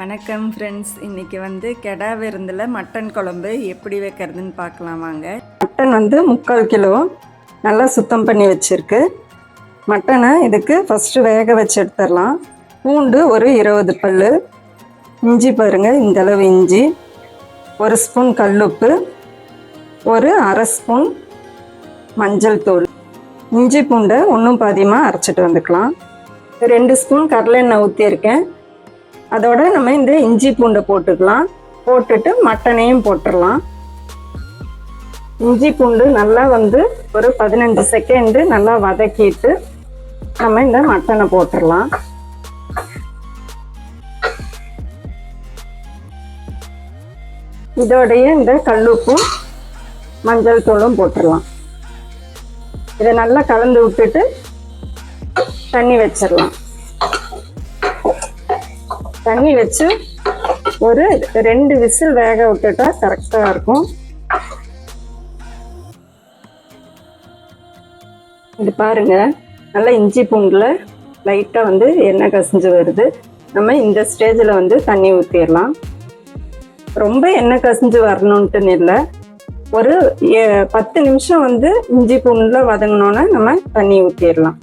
வணக்கம் ஃப்ரெண்ட்ஸ் இன்றைக்கி வந்து கெடா விருந்தில் மட்டன் குழம்பு எப்படி வைக்கிறதுன்னு பார்க்கலாம் வாங்க. மட்டன் வந்து முக்கால் கிலோ நல்லா சுத்தம் பண்ணி வச்சுருக்கு. மட்டனை இதுக்கு ஃபஸ்ட்டு வேக வச்சு எடுத்துடலாம். பூண்டு ஒரு இருபது பல் இஞ்சி பாருங்கள் இந்த அளவு இஞ்சி. ஒரு ஸ்பூன் கல்லுப்பு. ஒரு அரை ஸ்பூன் மஞ்சள் தூள். இஞ்சி பூண்டை ஒன்றும் பாதியமாக அரைச்சிட்டு வந்துக்கலாம். ரெண்டு ஸ்பூன் கடலெண்ணெய் ஊற்றியிருக்கேன் அதோட நம்ம இந்த இஞ்சி பூண்டை போட்டுக்கலாம். போட்டுட்டு மட்டனையும் போட்டுடலாம் இஞ்சி பூண்டு நல்லா வந்து ஒரு பதினஞ்சு செகண்டு நல்லா வதக்கிட்டு நம்ம இந்த மட்டனை போட்டுடலாம் இதோடைய இந்த கல்லுப்பும் மஞ்சள் தூளும் போட்டுடலாம் இதை நல்லா கலந்து விட்டுட்டு தண்ணி வச்சிடலாம் தண்ணி வச்சு ஒரு ரெண்டு விசில் வேக விட்டுட்டா கரெக்டாக இருக்கும். இது பாருங்க நல்லா இஞ்சி பூண்டில் லைட்டாக வந்து எண்ணெய் கசிஞ்சு வருது. நம்ம இந்த ஸ்டேஜில் வந்து தண்ணி ஊற்றிடலாம் ரொம்ப எண்ணெய் கசிஞ்சு வரணுன்ட்டுன்னு இல்லை. ஒரு பத்து நிமிஷம் வந்து இஞ்சி பூண்டில் வதங்கினோன்னே நம்ம தண்ணி ஊற்றிடலாம்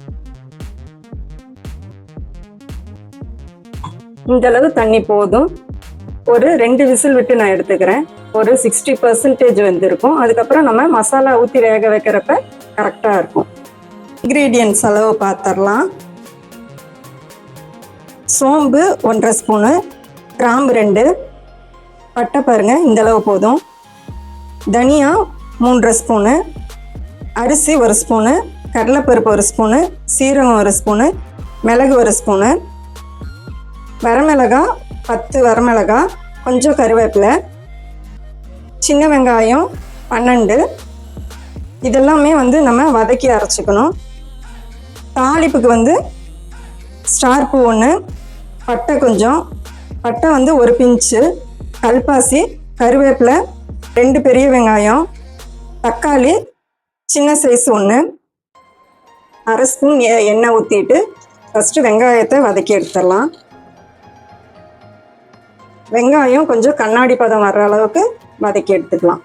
இந்த அளவு தண்ணி போதும். ஒரு ரெண்டு விசில் விட்டு நான் எடுத்துக்கிறேன். ஒரு சிக்ஸ்டி பர்சன்டேஜ் வந்திருக்கும். அதுக்கப்புறம் நம்ம மசாலா ஊற்றி வேக வைக்கிறப்ப கரெக்டாக இருக்கும். இன்க்ரீடியன்ட்ஸ் அளவு பார்த்துடலாம் சோம்பு ஒன்றரை ஸ்பூனு கிராம்பு ரெண்டு. பட்டை பாருங்க இந்த அளவு போதும். தனியா மூன்றரை ஸ்பூனு அரிசி ஒரு ஸ்பூனு கடலைப்பருப்பு ஒரு ஸ்பூனு சீரகம் ஒரு ஸ்பூனு மிளகு ஒரு ஸ்பூனு வரமிளகா பத்து வரமிளகா கொஞ்சம் கருவேப்பிலை சின்ன வெங்காயம் பன்னெண்டு. இதெல்லாமே வந்து நம்ம வதக்கி அரைச்சிக்கணும். தாளிப்புக்கு வந்து ஸ்டார் பூ ஒன்று பட்டை கொஞ்சம். பட்டை வந்து ஒரு பிஞ்சு. கல்பாசி கருவேப்பிலை ரெண்டு பெரிய வெங்காயம். தக்காளி சின்ன சைஸ் ஒன்று அரை ஸ்பூன் எ- எண்ணெய் ஊற்றிட்டு ஃபஸ்ட்டு வெங்காயத்தை வதக்கி எடுத்துடலாம். வெங்காயம் கொஞ்சம் கண்ணாடி பதம் வர்ற அளவுக்கு வதக்கி எடுத்துக்கலாம்.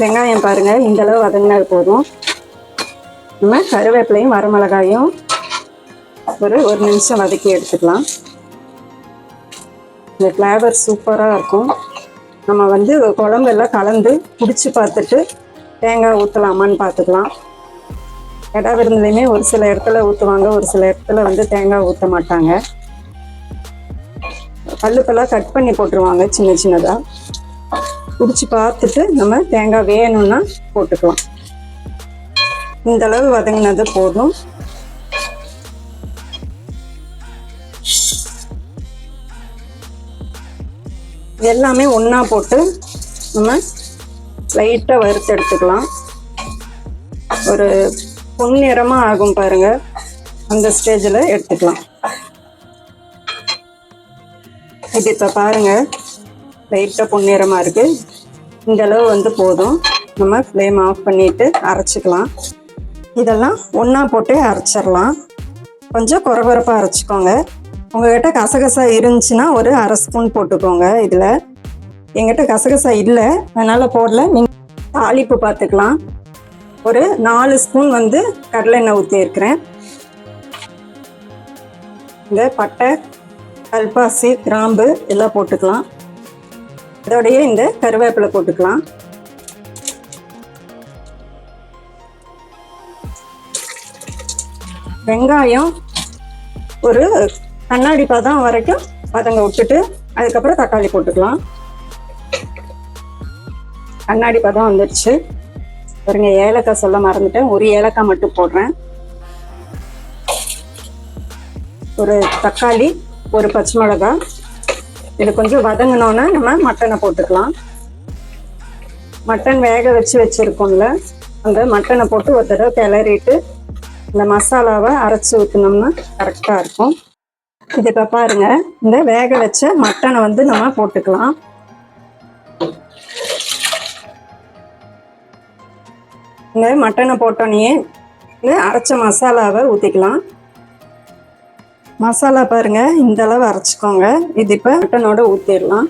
வெங்காயம் பாருங்க இந்த அளவு வதங்கினது போதும். நம்ம கருவேப்பிலையும் வரமிளகாயும் ஒரு ஒரு நிமிஷம் வதக்கி எடுத்துக்கலாம். இந்த ஃப்ளேவர் சூப்பராக இருக்கும். நம்ம வந்து குழம்பெல்லாம் கலந்து பிடிச்சி பார்த்துட்டு தேங்காய் ஊற்றலாமான்னு பார்த்துக்கலாம். கடா விருந்துலையுமே ஒரு சில இடத்துல ஊற்றுவாங்க ஒரு சில இடத்துல வந்து தேங்காய் ஊற்ற மாட்டாங்க. கல்லுப்பெல்லாம் கட் பண்ணி போட்டுருவாங்க சின்ன சின்னதாக பிடிச்சி பார்த்துட்டு நம்ம தேங்காய் வேணும்னா போட்டுக்கலாம். இந்த அளவு வதங்கினது போதும். எல்லாமே ஒன்றா போட்டு நம்ம லைட்டாக வறுத்து எடுத்துக்கலாம். ஒரு பொன்னிறமாக ஆகும் பாருங்க. அந்த ஸ்டேஜில் எடுத்துக்கலாம். இது இப்போ பாருங்க. லைட்டாக பொன்னிறமாக இருக்குது இந்த அளவு வந்து போதும். நம்ம ஃப்ளேம் ஆஃப் பண்ணிட்டு அரைச்சிக்கலாம். இதெல்லாம் ஒன்றா போட்டு அரைச்சிடலாம். கொஞ்சம் குறகுறப்பாக அரைச்சிக்கோங்க. உங்ககிட்ட கசகசா இருந்துச்சுன்னா ஒரு அரை ஸ்பூன் போட்டுக்கோங்க இதில். எங்கிட்ட கசகசா இல்லை. அதனால் போடல. நீங்கள் தாளிப்பு பார்த்துக்கலாம். ஒரு நாலு ஸ்பூன் வந்து கடலை எண்ணெய் ஊற்றியிருக்கிறேன் இந்த பட்டை கல்பாசி கிராம்பு எல்லாம் போட்டுக்கலாம். இதோடைய இந்த கருவேப்பிலை போட்டுக்கலாம். வெங்காயம் ஒரு கண்ணாடி பதம் வரைக்கும் பதங்க விட்டுட்டு அதுக்கப்புறம் தக்காளி போட்டுக்கலாம். கண்ணாடி பதம் வந்துடுச்சு பாருங்க ஏலக்காய் சொல்ல மறந்துட்டேன். ஒரு ஏலக்காய் மட்டும் போடுறேன். ஒரு தக்காளி ஒரு பச்சை மிளகாய். இது கொஞ்சம் வதங்கினோன்னே நம்ம மட்டனை போட்டுக்கலாம். மட்டன் வேக வச்சு வச்சுருக்கோம்ல அந்த மட்டனை போட்டு ஒரு தடவை கிளறிட்டு இந்த மசாலாவை அரைச்சி ஊற்றினோம்னா கரெக்டாக இருக்கும். இது இப்போ பாருங்க இந்த வேக வச்ச மட்டனை வந்து நம்ம போட்டுக்கலாம். இந்த மட்டனை போட்டோன்னே இந்த அரைச்ச மசாலாவை ஊற்றிக்கலாம் மசாலா பாருங்கள் இந்தளவு அரைச்சிக்கோங்க. இது இப்போ மட்டனோட ஊற்றிடலாம்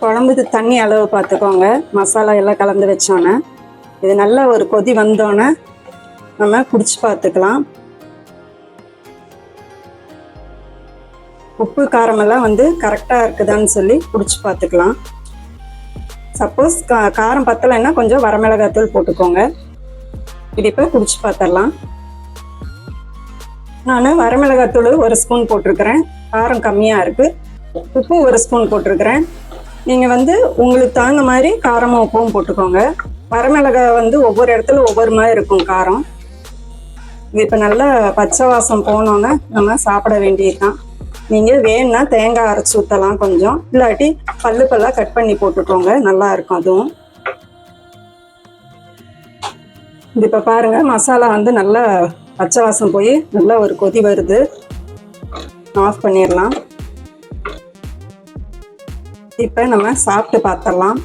குழம்புக்கு தண்ணி அளவு பார்த்துக்கோங்க மசாலா எல்லாம் கலந்து வச்சோன்னே இது நல்லா ஒரு கொதி வந்தோன்னே நம்ம குடிச்சு பார்த்துக்கலாம் உப்பு காரமெல்லாம் வந்து கரெக்டாக இருக்குதான்னு சொல்லி குடிச்சு பார்த்துக்கலாம் சப்போஸ் கா காரம் பத்தலைன்னா கொஞ்சம் வரமிளகாத்தூள் போட்டுக்கோங்க. இது இப்போ குடிச்சு பார்த்துடலாம் நான் வரமிளகாத்தூள் ஒரு ஸ்பூன் போட்டிருக்கிறேன். காரம் கம்மியாக இருக்குது உப்பு ஒரு ஸ்பூன் போட்டிருக்கிறேன். நீங்கள் வந்து உங்களுக்கு தகுந்த மாதிரி காரமும் உப்பும் போட்டுக்கோங்க. வரமிளகாய் வந்து ஒவ்வொரு இடத்துல ஒவ்வொரு மாதிரி இருக்கும் காரம். இது இப்போ நல்லா பச்சை வாசம் போனோன்னே நம்ம சாப்பிட வேண்டியது தான் நீங்கள் வேணும்னா தேங்காய் அரைச்சி ஊற்றலாம் கொஞ்சம். இல்லாட்டி பல்லு பல்லாக கட் பண்ணி போட்டுக்கோங்க. நல்லா இருக்கும் அதுவும். இது இப்போ பாருங்க மசாலா வந்து நல்லா பச்சை வாசம் போய் நல்லா ஒரு கொதி வருது. ஆஃப் பண்ணிடலாம். இப்போ நம்ம சாப்பிட்டு பார்த்துடலாம்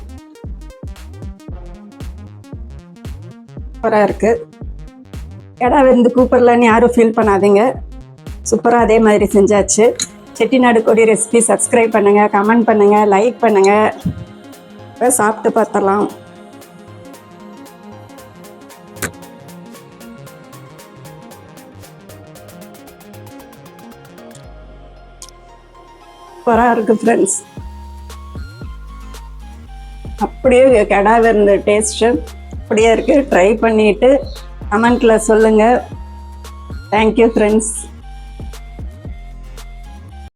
சூப்பராக இருக்குது இடம் விருந்து கூப்பிடலன்னு யாரும் ஃபீல் பண்ணாதீங்க. சூப்பராக அதே மாதிரி செஞ்சாச்சு. செட்டிநாடு கொடி ரெசிபி சப்ஸ்கிரைப் பண்ணுங்கள் கமெண்ட் பண்ணுங்கள் லைக் பண்ணுங்கள் சாப்பிட்டு பார்த்துடலாம். சூப்பராக இருக்குது ஃப்ரெண்ட்ஸ் அப்படியே கெடா இருந்த டேஸ்ட்டு அப்படியே இருக்குது ட்ரை பண்ணிவிட்டு கமெண்ட்டில் சொல்லுங்கள் தேங்க்யூ ஃப்ரெண்ட்ஸ்